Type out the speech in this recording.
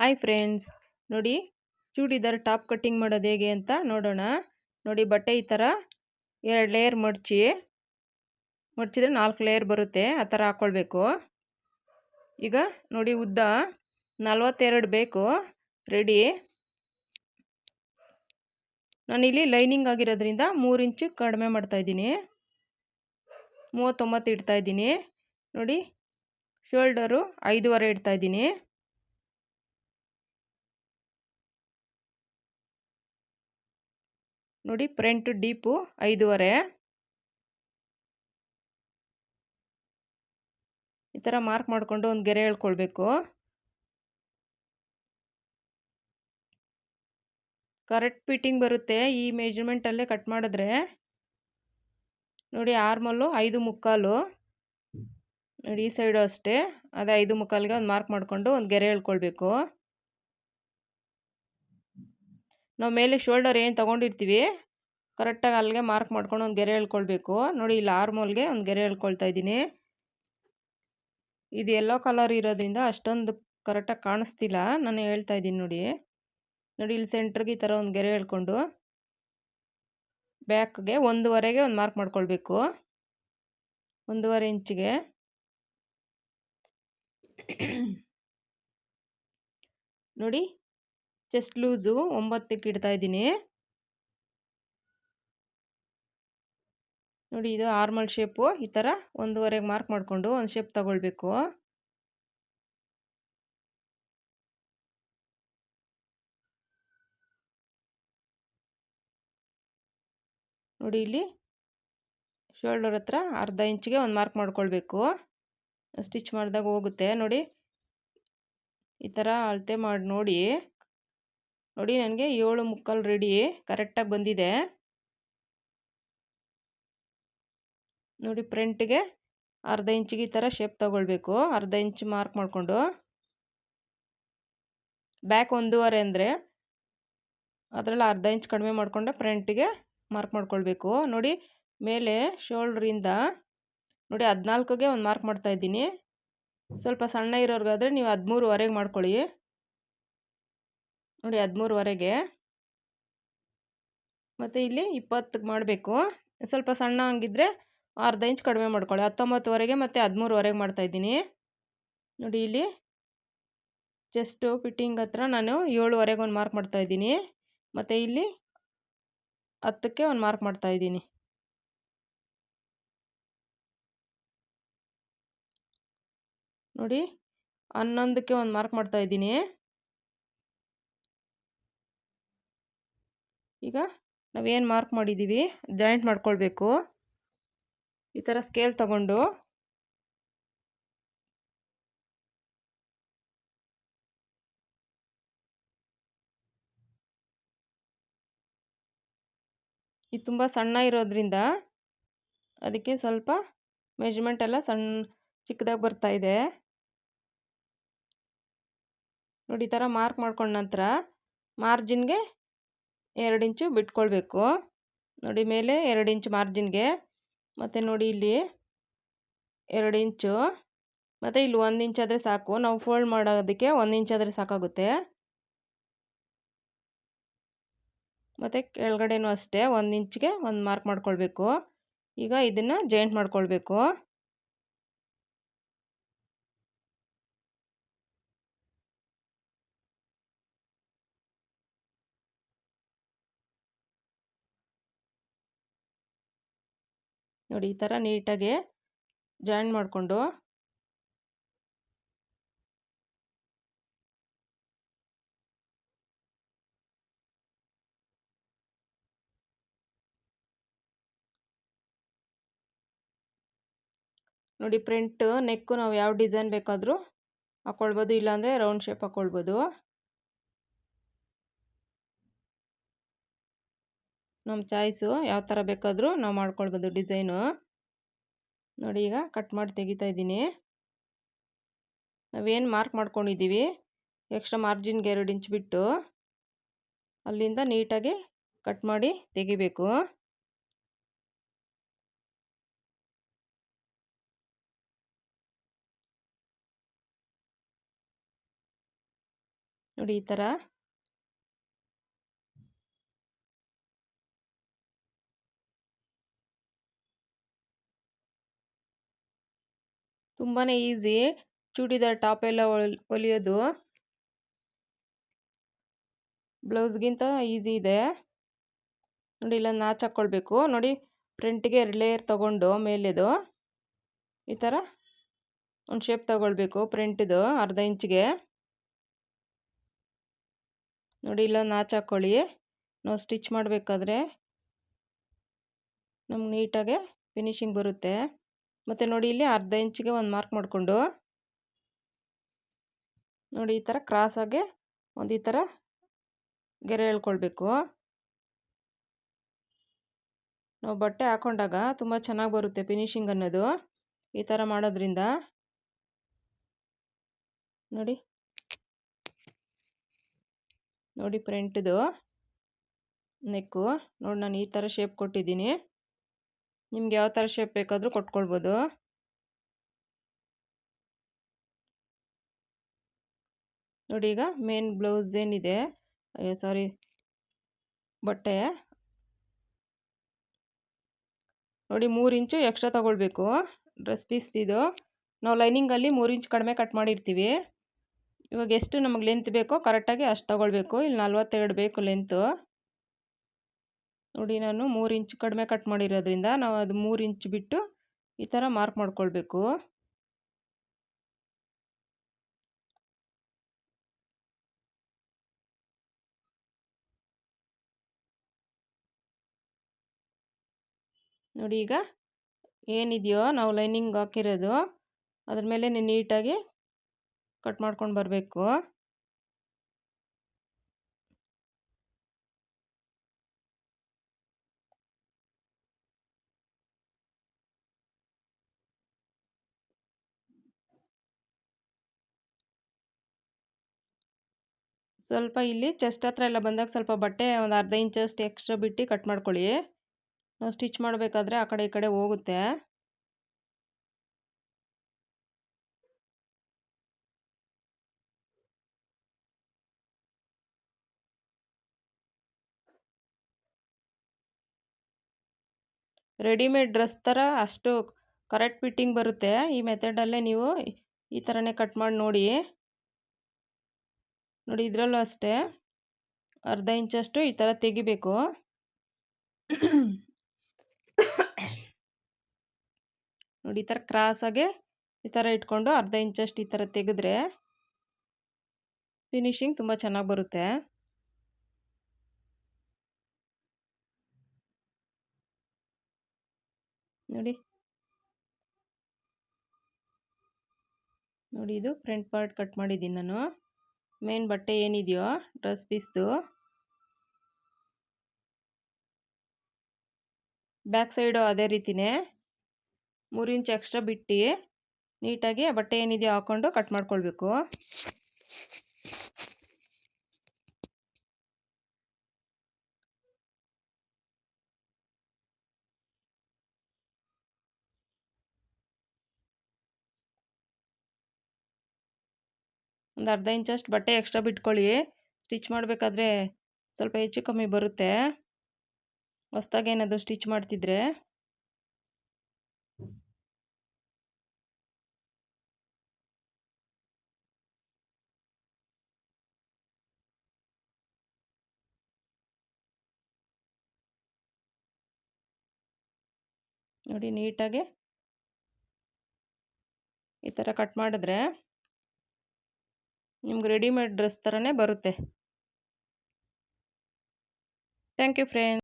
Hi friends ನೋಡಿ churidar top cutting ಮಾಡೋದು ಹೇಗೆ ಅಂತ ನೋಡೋಣ. ನೋಡಿ ಬಟ್ಟೆ ಈ ಥರ ಎರಡು ಲೇಯರ್ ಮಡಚಿ, ಮಡಚಿದ್ರೆ ನಾಲ್ಕು ಲೇಯರ್ ಬರುತ್ತೆ, ಆ ಥರ ಹಾಕ್ಕೊಳ್ಬೇಕು ಈಗ ನೋಡಿ ಉದ್ದ ನಲ್ವತ್ತೆರಡು ಬೇಕು ರೆಡಿ ನಾನಿಲ್ಲಿ ಲೈನಿಂಗ್ ಆಗಿರೋದ್ರಿಂದ ಮೂರು ಇಂಚು ಕಡಿಮೆ ಮಾಡ್ತಾಯಿದ್ದೀನಿ ಮೂವತ್ತೊಂಬತ್ತು ಇಡ್ತಾಯಿದ್ದೀನಿ ನೋಡಿ ಶೋಲ್ಡರು ಐದೂವರೆ ಇಡ್ತಾಯಿದ್ದೀನಿ ನೋಡಿ, ಫ್ರಂಟ್ ಡೀಪು ಐದೂವರೆ. ಈ ಥರ ಮಾರ್ಕ್ ಮಾಡಿಕೊಂಡು ಒಂದು ಗೆರೆ ಹೇಳ್ಕೊಳ್ಬೇಕು. ಕರೆಕ್ಟ್ ಫಿಟ್ಟಿಂಗ್ ಬರುತ್ತೆ. ಈ ಮೆಜರ್ಮೆಂಟಲ್ಲೇ ಕಟ್ ಮಾಡಿದ್ರೆ. ನೋಡಿ, ಆರ್ಮಲ್ಲು ಐದು ಮುಕ್ಕಾಲು. ನೋಡಿ, ಈ ಸೈಡು ಅಷ್ಟೇ. ಅದೇ ಐದು ಮುಕ್ಕಾಲಿಗೆ ಒಂದು ಮಾರ್ಕ್ ಮಾಡಿಕೊಂಡು ಒಂದು ಗೆರೆ ಹೇಳ್ಕೊಳ್ಬೇಕು. ನಾವು ಮೇಲೆ ಶೋಲ್ಡರ್ ಏನು ತೊಗೊಂಡಿರ್ತೀವಿ ಕರೆಕ್ಟಾಗಿ ಅಲ್ಲಿಗೆ ಮಾರ್ಕ್ ಮಾಡ್ಕೊಂಡು ಒಂದು ಗೆರೆ ಹೇಳ್ಕೊಳ್ಬೇಕು ನೋಡಿ ಇಲ್ಲಿ ಆರ್ಮೋಲ್ಗೆ ಒಂದು ಗೆರೆ ಹೇಳ್ಕೊಳ್ತಾ ಇದ್ದೀನಿ. ಇದು ಎಲ್ಲೋ ಕಲರ್ ಇರೋದ್ರಿಂದ ಅಷ್ಟೊಂದು ಕರೆಕ್ಟಾಗಿ ಕಾಣಿಸ್ತಿಲ್ಲ. ನಾನು ಹೇಳ್ತಾ ಇದ್ದೀನಿ ನೋಡಿ. ನೋಡಿ ಇಲ್ಲಿ ಸೆಂಟ್ರಿಗೆ ಈ ಥರ ಒಂದು ಗೆರೆ ಹೇಳ್ಕೊಂಡು ಬ್ಯಾಕ್ಗೆ ಒಂದೂವರೆಗೆ ಒಂದು ಮಾರ್ಕ್ ಮಾಡ್ಕೊಳ್ಬೇಕು. ಒಂದೂವರೆ ಇಂಚಿಗೆ. ನೋಡಿ ಚೆಸ್ಟ್ ಲೂಸು ಒಂಬತ್ತಕ್ಕೆ ಇಡ್ತಾ ಇದ್ದೀನಿ. ನೋಡಿ ಇದು ಆರ್ಮಲ್ ಶೇಪು ಈ ಥರ ಒಂದೂವರೆಗೆ ಮಾರ್ಕ್ ಮಾಡಿಕೊಂಡು ಒಂದು ಶೇಪ್ ತಗೊಳ್ಬೇಕು. ನೋಡಿ ಇಲ್ಲಿ ಶೋಲ್ಡರ್ ಹತ್ರ ಅರ್ಧ ಇಂಚಿಗೆ ಒಂದು ಮಾರ್ಕ್ ಮಾಡ್ಕೊಳ್ಬೇಕು. ಸ್ಟಿಚ್ ಮಾಡಿದಾಗ ಹೋಗುತ್ತೆ. ನೋಡಿ ಈ ಥರ ಅಳತೆ ಮಾಡಿ ನೋಡಿ. ನೋಡಿ ನನಗೆ ಏಳು ಮುಕ್ಕಾಲು ರೆಡಿ ಕರೆಕ್ಟಾಗಿ ಬಂದಿದೆ. ನೋಡಿ ಫ್ರಂಟ್ಗೆ ಅರ್ಧ ಇಂಚಿಗೆ ಈ ಥರ ಶೇಪ್ ತಗೊಳ್ಬೇಕು. ಅರ್ಧ ಇಂಚ್ ಮಾರ್ಕ್ ಮಾಡಿಕೊಂಡು. ಬ್ಯಾಕ್ ಒಂದೂವರೆ ಅಂದರೆ ಅದರಲ್ಲಿ ಅರ್ಧ ಇಂಚ್ ಕಡಿಮೆ ಮಾಡಿಕೊಂಡು ಫ್ರಂಟಿಗೆ ಮಾರ್ಕ್ ಮಾಡ್ಕೊಳ್ಬೇಕು. ನೋಡಿ ಮೇಲೆ ಶೋಲ್ಡ್ರಿಂದ ನೋಡಿ ಹದಿನಾಲ್ಕಿಗೆ ಒಂದು ಮಾರ್ಕ್ ಮಾಡ್ತಾ ಇದ್ದೀನಿ. ಸ್ವಲ್ಪ ಸಣ್ಣ ಇರೋರ್ಗಾದರೆ ನೀವು ಹದಿಮೂರುವರೆಗೆ ಮಾಡ್ಕೊಳ್ಳಿ. ನೋಡಿ ಹದಿಮೂರುವರೆಗೆ. ಮತ್ತು ಇಲ್ಲಿ ಇಪ್ಪತ್ತಕ್ಕೆ ಮಾಡಬೇಕು. ಸ್ವಲ್ಪ ಸಣ್ಣ ಹಂಗಿದ್ರೆ ಅರ್ಧ ಇಂಚ್ ಕಡಿಮೆ ಮಾಡ್ಕೊಳ್ಳಿ. ಹತ್ತೊಂಬತ್ತುವರೆಗೆ ಮತ್ತು ಹದಿಮೂರುವರೆಗೆ ಮಾಡ್ತಾಯಿದ್ದೀನಿ ನೋಡಿ ಇಲ್ಲಿ ಜಸ್ಟು ಫಿಟ್ಟಿಂಗ್ ಹತ್ರ ನಾನು ಏಳುವರೆಗೆ ಒಂದು ಮಾರ್ಕ್ ಮಾಡ್ತಾಯಿದ್ದೀನಿ ಮತ್ತು ಇಲ್ಲಿ ಹತ್ತಕ್ಕೆ ಒಂದು ಮಾರ್ಕ್ ಮಾಡ್ತಾಯಿದ್ದೀನಿ ನೋಡಿ ಹನ್ನೊಂದಕ್ಕೆ ಒಂದು ಮಾರ್ಕ್ ಮಾಡ್ತಾಯಿದ್ದೀನಿ ಈಗ ನಾವೇನು ಮಾರ್ಕ್ ಮಾಡಿದ್ದೀವಿ ಜಾಯಿಂಟ್ ಮಾಡ್ಕೊಳ್ಬೇಕು. ಈ ಥರ ಸ್ಕೇಲ್ ತಗೊಂಡು. ಇದು ತುಂಬ ಸಣ್ಣ ಇರೋದ್ರಿಂದ ಅದಕ್ಕೆ ಸ್ವಲ್ಪ ಮೆಜರ್ಮೆಂಟ್ ಎಲ್ಲ ಸಣ್ಣ ಚಿಕ್ಕದಾಗಿ ಬರ್ತಾ ಇದೆ. ನೋಡಿ ಈ ಥರ ಮಾರ್ಕ್ ಮಾಡ್ಕೊಂಡ ನಂತರ ಮಾರ್ಜಿನ್ಗೆ ಎರಡು ಇಂಚು ಬಿಟ್ಕೊಳ್ಬೇಕು. ನೋಡಿ ಮೇಲೆ ಎರಡು ಇಂಚು ಮಾರ್ಜಿನ್ಗೆ. ಮತ್ತು ನೋಡಿ ಇಲ್ಲಿ ಎರಡು ಇಂಚು. ಮತ್ತು ಇಲ್ಲಿ ಒಂದು ಇಂಚ್ ಆದರೆ ಸಾಕು. ನಾವು ಫೋಲ್ಡ್ ಮಾಡೋದಕ್ಕೆ ಒಂದು ಇಂಚ್ ಆದರೆ ಸಾಕಾಗುತ್ತೆ. ಮತ್ತು ಕೆಳಗಡೆನೂ ಅಷ್ಟೇ ಒಂದು ಇಂಚ್ಗೆ ಒಂದು ಮಾರ್ಕ್ ಮಾಡ್ಕೊಳ್ಬೇಕು. ಈಗ ಇದನ್ನು ಜಾಯಿಂಟ್ ಮಾಡ್ಕೊಳ್ಬೇಕು. ನೋಡಿ ಈ ಥರ ನೀಟಾಗಿ ಜಾಯಿನ್ ಮಾಡಿಕೊಂಡು. ನೋಡಿ ಪ್ರಿಂಟ್ ನೆಕ್ಕು ನಾವು ಯಾವ ಡಿಸೈನ್ ಬೇಕಾದರೂ ಹಾಕ್ಕೊಳ್ಬೋದು ಇಲ್ಲಾಂದರೆ ರೌಂಡ್ ಶೇಪ್ ಹಾಕ್ಕೊಳ್ಬೋದು ನಮ್ಮ ಚಾಯ್ಸು ಯಾವ ಥರ ಬೇಕಾದರೂ ನಾವು ಮಾಡ್ಕೊಳ್ಬೋದು ಡಿಸೈನು. ನೋಡಿ ಈಗ ಕಟ್ ಮಾಡಿ ತೆಗಿತಾ ಇದ್ದೀನಿ. ನಾವೇನು ಮಾರ್ಕ್ ಮಾಡ್ಕೊಂಡಿದ್ದೀವಿ ಎಕ್ಸ್ಟ್ರಾ ಮಾರ್ಜಿನ್ಗೆ ಎರಡು ಇಂಚ್ ಬಿಟ್ಟು. ಅಲ್ಲಿಂದ ನೀಟಾಗಿ ಕಟ್ ಮಾಡಿ ತೆಗಿಬೇಕು. ನೋಡಿ ಈ ಥರ ತುಂಬಾ ಈಸಿ ಚೂಡಿದಾರ್ ಟಾಪ್ ಎಲ್ಲ ಹೊಲಿಯೋದು. ಬ್ಲೌಸ್ಗಿಂತ ಈಸಿ ಇದೆ. ನೋಡಿ ಇಲ್ಲ ನಾಚ್ ಹಾಕ್ಕೊಳ್ಬೇಕು ನೋಡಿ ಫ್ರಂಟ್ಗೆ ಎರಡು ಲೇಯರ್ ತೊಗೊಂಡು ಮೇಲೆದು ಈ ಥರ ಒಂದು ಶೇಪ್ ತಗೊಳ್ಬೇಕು ಪ್ರಿಂಟಿದು ಅರ್ಧ ಇಂಚಿಗೆ. ನೋಡಿ ಇಲ್ಲ ನಾಚ್ ಹಾಕ್ಕೊಳ್ಳಿ ನಾವು ಸ್ಟಿಚ್ ಮಾಡಬೇಕಾದ್ರೆ ನಮ್ಗೆ ನೀಟಾಗೆ ಫಿನಿಶಿಂಗ್ ಬರುತ್ತೆ. ಮತ್ತು ನೋಡಿ ಇಲ್ಲಿ ಅರ್ಧ ಇಂಚಿಗೆ ಒಂದು ಮಾರ್ಕ್ ಮಾಡಿಕೊಂಡು, ನೋಡಿ ಈ ಥರ ಕ್ರಾಸಾಗೆ ಒಂದು ಈ ಥರ ಗೆರೆ ಹೇಳ್ಕೊಳ್ಬೇಕು. ನಾವು ಬಟ್ಟೆ ಹಾಕೊಂಡಾಗ ತುಂಬ ಚೆನ್ನಾಗಿ ಬರುತ್ತೆ ಫಿನಿಶಿಂಗ್ ಅನ್ನೋದು, ಈ ಥರ ಮಾಡೋದ್ರಿಂದ. ನೋಡಿ. ನೋಡಿ ಫ್ರಂಟ್ದು ನೆಕ್ಕು ನೋಡಿ ನಾನು ಈ ಥರ ಶೇಪ್ ಕೊಟ್ಟಿದ್ದೀನಿ. ನಿಮ್ಗೆ ಯಾವ ಥರ ಶೇಪ್ ಬೇಕಾದರೂ ಕೊಟ್ಕೊಳ್ಬೋದು. ನೋಡಿ ಈಗ ಮೇನ್ ಬ್ಲೌಸ್ ಏನಿದೆ ಸಾರಿ ಬಟ್ಟೆ. ನೋಡಿ ಮೂರು ಇಂಚು ಎಕ್ಸ್ಟ್ರಾ ತೊಗೊಳ್ಬೇಕು ಡ್ರೆಸ್ ಪೀಸ್ ಇದು. ನಾವು ಲೈನಿಂಗಲ್ಲಿ ಮೂರು ಇಂಚು ಕಡಿಮೆ ಕಟ್ ಮಾಡಿರ್ತೀವಿ. ಇವಾಗ ಎಷ್ಟು ನಮಗೆ ಲೆಂತ್ ಬೇಕೋ ಕರೆಕ್ಟಾಗಿ ಅಷ್ಟು ತೊಗೊಳ್ಬೇಕು, ಇಲ್ಲಿ ನಲ್ವತ್ತೆರಡು ಬೇಕು ಲೆಂತು ನೋಡಿ ನಾನು ಮೂರು ಇಂಚ್ ಕಡಿಮೆ ಕಟ್ ಮಾಡಿರೋದ್ರಿಂದ ನಾವು ಅದು ಮೂರು ಇಂಚ್ ಬಿಟ್ಟು ಈ ಥರ ಮಾರ್ಕ್ ಮಾಡ್ಕೊಳ್ಬೇಕು. ನೋಡಿ ಈಗ ಏನಿದೆಯೋ ನಾವು ಲೈನಿಂಗ್ ಹಾಕಿರೋದು, ಅದ್ರ ಮೇಲೆ ನೀಟಾಗಿ ಕಟ್ ಮಾಡ್ಕೊಂಡು ಬರಬೇಕು. ಸ್ವಲ್ಪ ಇಲ್ಲಿ ಚೆಸ್ಟ್ ಹತ್ರ ಎಲ್ಲ ಬಂದಾಗ ಸ್ವಲ್ಪ ಬಟ್ಟೆ ಒಂದು ಅರ್ಧ ಇಂಚಷ್ಟು ಎಕ್ಸ್ಟ್ರಾ ಬಿಟ್ಟು ಕಟ್ ಮಾಡ್ಕೊಳ್ಳಿ. ನಾವು ಸ್ಟಿಚ್ ಮಾಡಬೇಕಾದ್ರೆ ಆ ಕಡೆ ಈ ಕಡೆ ಹೋಗುತ್ತೆ. ರೆಡಿಮೇಡ್ ಡ್ರೆಸ್ ಥರ ಅಷ್ಟು ಕರೆಕ್ಟ್ ಫಿಟ್ಟಿಂಗ್ ಬರುತ್ತೆ. ಈ ಮೆಥಡಲ್ಲೇ ನೀವು ಈ ಥರನೇ ಕಟ್ ಮಾಡಿ ನೋಡಿ. ನೋಡಿ ಇದರಲ್ಲೂ ಅಷ್ಟೇ. ಅರ್ಧ ಇಂಚಷ್ಟು ಈ ಥರ ತೆಗಿಬೇಕು. ನೋಡಿ ಈ ಥರ ಕ್ರಾಸಾಗೆ ಈ ಥರ ಇಟ್ಕೊಂಡು ಅರ್ಧ ಇಂಚಷ್ಟು ಈ ಥರ ತೆಗೆದ್ರೆ ಫಿನಿಶಿಂಗ್ ತುಂಬ ಚೆನ್ನಾಗಿ ಬರುತ್ತೆ. ನೋಡಿ. ನೋಡಿ ಇದು ಫ್ರಂಟ್ ಪಾರ್ಟ್ ಕಟ್ ಮಾಡಿದ್ದೀನಿ ನಾನು. ಮೇನ್ ಬಟ್ಟೆ ಏನಿದೆಯೋ ಡ್ರೆಸ್ ಪೀಸ್ದು? ಬ್ಯಾಕ್ ಸೈಡು ಅದೇ ರೀತಿನೇ ಮೂರು ಇಂಚ್ ಎಕ್ಸ್ಟ್ರಾ ಬಿಟ್ಟು ನೀಟಾಗಿ ಬಟ್ಟೆ ಏನಿದೆಯೋ ಹಾಕ್ಕೊಂಡು ಕಟ್ ಮಾಡ್ಕೊಳ್ಬೇಕು. ಒಂದು ಅರ್ಧ ಇಂಚಷ್ಟು ಬಟ್ಟೆ ಎಕ್ಸ್ಟ್ರಾ ಬಿಟ್ಕೊಳ್ಳಿ. ಸ್ಟಿಚ್ ಮಾಡಬೇಕಾದ್ರೆ ಸ್ವಲ್ಪ ಹೆಚ್ಚು ಕಮ್ಮಿ ಬರುತ್ತೆ. ಹೊಸ್ದಾಗಿ ಏನಾದರೂ ಸ್ಟಿಚ್ ಮಾಡ್ತಿದ್ರೆ. ನೋಡಿ, ನೀಟಾಗಿ ಈ ಥರ ಕಟ್ ಮಾಡಿದ್ರೆ ನಿಮ್ಗೆ ರೆಡಿಮೇಡ್ ಡ್ರೆಸ್ ಥರನೇ ಬರುತ್ತೆ. Thank you friend